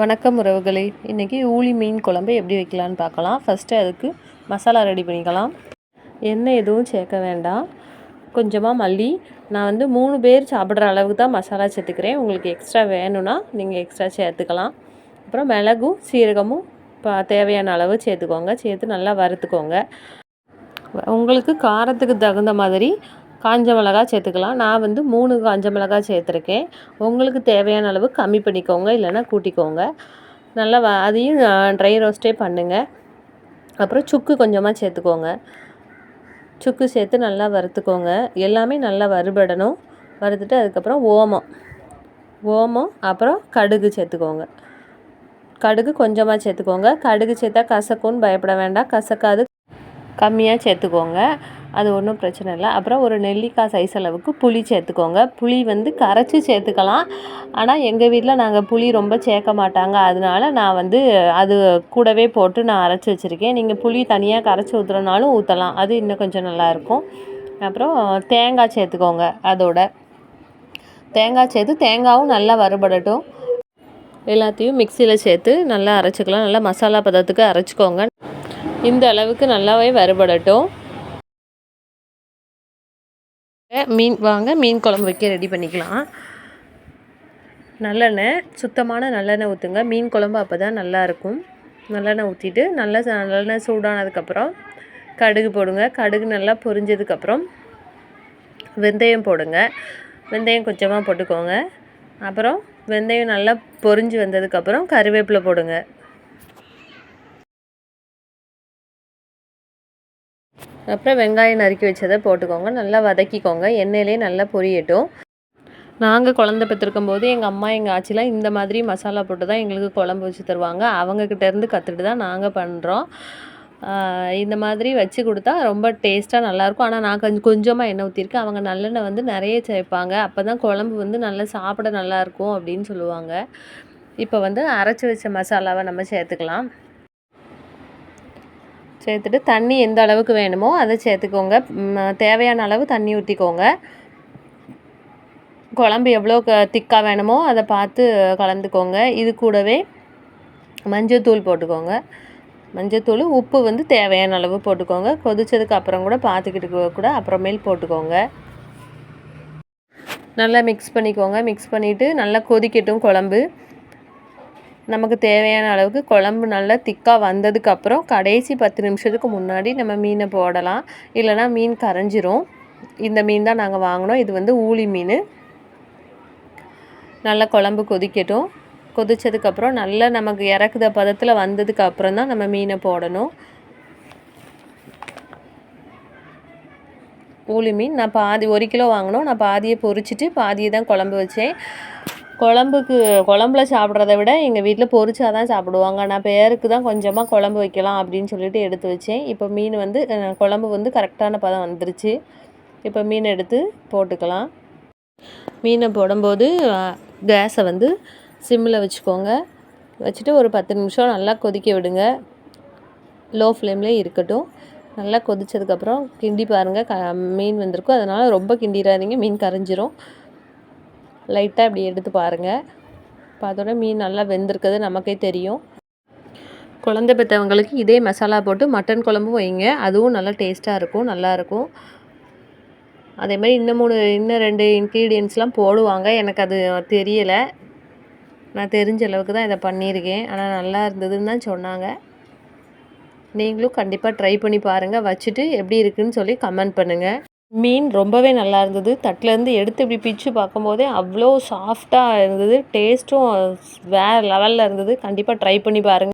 வணக்கம் உறவுகளே. இன்றைக்கி ஊளி மீன் குழம்பு எப்படி வைக்கலான்னு பார்க்கலாம். ஃபஸ்ட்டு அதுக்கு மசாலா ரெடி பண்ணிக்கலாம். எண்ணெய் எதுவும் சேர்க்க வேண்டாம். கொஞ்சமாக மல்லி. நான் வந்து மூணு பேர் சாப்பிட்ற அளவுக்கு தான் மசாலா சேர்த்துக்கிறேன். உங்களுக்கு எக்ஸ்ட்ரா வேணும்னா நீங்கள் எக்ஸ்ட்ரா சேர்த்துக்கலாம். அப்புறம் மிளகும் சீரகமும் இப்போ தேவையான அளவு சேர்த்துக்கோங்க. சேர்த்து நல்லா வறுத்துக்கோங்க. உங்களுக்கு காரத்துக்கு தகுந்த மாதிரி காஞ்ச மிளகா சேர்த்துக்கலாம். நான் வந்து மூணு காஞ்ச மிளகா சேர்த்துருக்கேன். உங்களுக்கு தேவையான அளவு கம்மி பண்ணிக்கோங்க இல்லைன்னா கூட்டிக்கோங்க. நல்லா அதையும் ட்ரை ரோஸ்ட்டே பண்ணுங்கள் அப்புறம் சுக்கு கொஞ்சமாக சேர்த்துக்கோங்க. சுக்கு சேர்த்து நல்லா வறுத்துக்கோங்க. எல்லாமே நல்லா வறுபடணும். வறுத்துட்டு அதுக்கப்புறம் ஓமம். ஓமம் அப்புறம் கடுகு சேர்த்துக்கோங்க. கடுகு கொஞ்சமாக சேர்த்துக்கோங்க. கடுகு சேர்த்தா கசக்கும்னு பயப்பட வேண்டாம். கசக்காது. கம்மியாக சேர்த்துக்கோங்க. அது ஒன்றும் பிரச்சனை இல்லை. அப்புறம் ஒரு நெல்லிக்காய் சைஸ் அளவுக்கு புளி சேர்த்துக்கோங்க. புளி வந்து கரைச்சி சேர்த்துக்கலாம். ஆனால் எங்கள் வீட்டில் நாங்கள் புளி ரொம்ப சேர்க்க மாட்டாங்க. அதனால நான் வந்து அது கூடவே போட்டு நான் அரைச்சி வச்சுருக்கேன். நீங்கள் புளி தனியாக கரைச்சி ஊற்றுறனாலும் ஊற்றலாம் அது இன்னும் கொஞ்சம் நல்லாயிருக்கும் அப்புறம் தேங்காய் சேர்த்துக்கோங்க அதோட. தேங்காய் சேர்த்து தேங்காயும் நல்லா வறுபடட்டும். எல்லாத்தையும் மிக்சியில் சேர்த்து நல்லா அரைச்சிக்கலாம். நல்லா மசாலா பதத்துக்கு அரைச்சிக்கோங்க. இந்த அளவுக்கு நல்லாவே வறுபடட்டும். மீன் வாங்க மீன் குழம்பு வைக்க ரெடி பண்ணிக்கலாம். நல்லெண்ணெய் சுத்தமான நல்லெண்ணெய் ஊற்றுங்க மீன் குழம்பு அப்போ தான் நல்லாயிருக்கும் நல்லெண்ணெய் ஊற்றிட்டு நல்லா நல்லெண்ணெய் சூடானதுக்கப்புறம் கடுகு போடுங்க. கடுகு நல்லா பொரிஞ்சதுக்கப்புறம் வெந்தயம் போடுங்க. வெந்தயம் கொஞ்சமாக போட்டுக்கோங்க. அப்புறம் வெந்தயம் நல்லா பொரிஞ்சு வந்ததுக்கப்புறம் கருவேப்பிலை போடுங்க. அப்புறம் வெங்காயம் நறுக்கி வச்சதை போட்டுக்கோங்க. நல்லா வதக்கிக்கோங்க. எண்ணெயிலே நல்லா பொரியட்டும். நாங்கள் குழந்த பெற்றிருக்கும் போது எங்கள் அம்மா எங்கள் ஆச்சிலாம் இந்த மாதிரி மசாலா போட்டு தான் எங்களுக்கு குழம்பு வச்சு தருவாங்க. அவங்கக்கிட்டேருந்து கற்றுட்டு தான் நாங்கள் பண்ணுறோம் இந்த மாதிரி வச்சு கொடுத்தா ரொம்ப டேஸ்ட்டாக நல்லாயிருக்கும் ஆனால் நான் கொஞ்சம் கொஞ்சமாக எண்ணெய் ஊற்றிருக்கேன் அவங்க நல்லெண்ணெய் வந்து நிறைய சேர்ப்பாங்க. அப்போ தான் குழம்பு வந்து நல்லா சாப்பிட நல்லாயிருக்கும் அப்படின்னு சொல்லுவாங்க. இப்போ வந்து அரைச்சி வச்ச மசாலாவை நம்ம சேர்த்துக்கலாம். சேர்த்துட்டு தண்ணி எந்த அளவுக்கு வேணுமோ அதை சேர்த்துக்கோங்க. தேவையான அளவு தண்ணி ஊற்றிக்கோங்க குழம்பு எவ்வளோ க திக்காக வேணுமோ அதை பார்த்து கலந்துக்கோங்க. இது கூடவே மஞ்சத்தூள் போட்டுக்கோங்க. மஞ்சத்தூள் உப்பு வந்து தேவையான அளவு போட்டுக்கோங்க. கொதிச்சதுக்கு அப்புறம் கூட பார்த்துக்கிட்டு கூட அப்புறமேல் போட்டுக்கோங்க. நல்லா மிக்ஸ் பண்ணிக்கோங்க. மிக்ஸ் பண்ணிவிட்டு நல்லா கொதிக்கட்டும் குழம்பு. நமக்கு தேவையான அளவுக்கு குழம்பு நல்லா திக்காக வந்ததுக்கப்புறம் கடைசி பத்து நிமிஷத்துக்கு முன்னாடி நம்ம மீனை போடலாம். இல்லைனா மீன் கரைஞ்சிரும். இந்த மீன் தான் நாங்கள் வாங்கினோம். இது வந்து ஊளி மீன். நல்லா குழம்பு கொதிக்கட்டும். கொதித்ததுக்கப்புறம் நல்லா நமக்கு இறக்குத பதத்தில் வந்ததுக்கு அப்புறம் தான் நம்ம மீனை போடணும். ஊளி மீன் நான் பாதி ஒரு கிலோ வாங்கினோம். நான் பாதியை பொறிச்சிட்டு பாதியை தான் குழம்பு வச்சேன். குழம்புக்கு குழம்புல சாப்பிட்றத விட எங்கள் வீட்டில் பொரிச்சா தான் சாப்பிடுவாங்க. நான் பேருக்கு தான் கொஞ்சமாக குழம்பு வைக்கலாம் அப்படின்னு சொல்லிட்டு எடுத்து வச்சேன். இப்போ மீன் வந்து குழம்பு வந்து கரெக்டான பதம் வந்துருச்சு. இப்போ மீன் எடுத்து போட்டுக்கலாம். மீனை போடும்போது கேஸை வந்து சிம்மில் வச்சுக்கோங்க. வச்சுட்டு ஒரு பத்து நிமிஷம் நல்லா கொதிக்க விடுங்க. லோ ஃப்ளேம்லேயே இருக்கட்டும். நல்லா கொதித்ததுக்கப்புறம் கிண்டி பாருங்கள் க மீன் வந்திருக்கும். அதனால் ரொம்ப கிண்டிடாதீங்க. மீன் கரைஞ்சிரும். லைட்டாக இப்படி எடுத்து பாருங்கள் பார்த்தோன்னே மீன் நல்லா வெந்திருக்கிறது நமக்கே தெரியும். குழந்தை பெற்றவங்களுக்கு இதே மசாலா போட்டு மட்டன் குழம்பும் வைங்க. அதுவும் நல்லா டேஸ்ட்டாக இருக்கும் நல்லாயிருக்கும் அதே மாதிரி இன்னும் மூணு இன்னும் ரெண்டு இன்க்ரீடியன்ஸ்லாம் போடுவாங்க. எனக்கு அது தெரியலை. நான் தெரிஞ்ச அளவுக்கு தான் இதை பண்ணியிருக்கேன். ஆனால் நல்லா இருந்ததுன்னு தான் சொன்னாங்க. நீங்களும் கண்டிப்பாக ட்ரை பண்ணி பாருங்கள் வச்சுட்டு எப்படி இருக்குதுன்னு சொல்லி கமெண்ட் பண்ணுங்கள் மீன் ரொம்பவே நல்லா இருந்தது. தட்டிலேருந்து எடுத்து இப்படி பிச்சு பார்க்கும்போதே அவ்வளோ சாஃப்டாக இருந்தது. டேஸ்ட்டும் வேறு லெவலில் இருந்தது. கண்டிப்பாக ட்ரை பண்ணி பாருங்கள்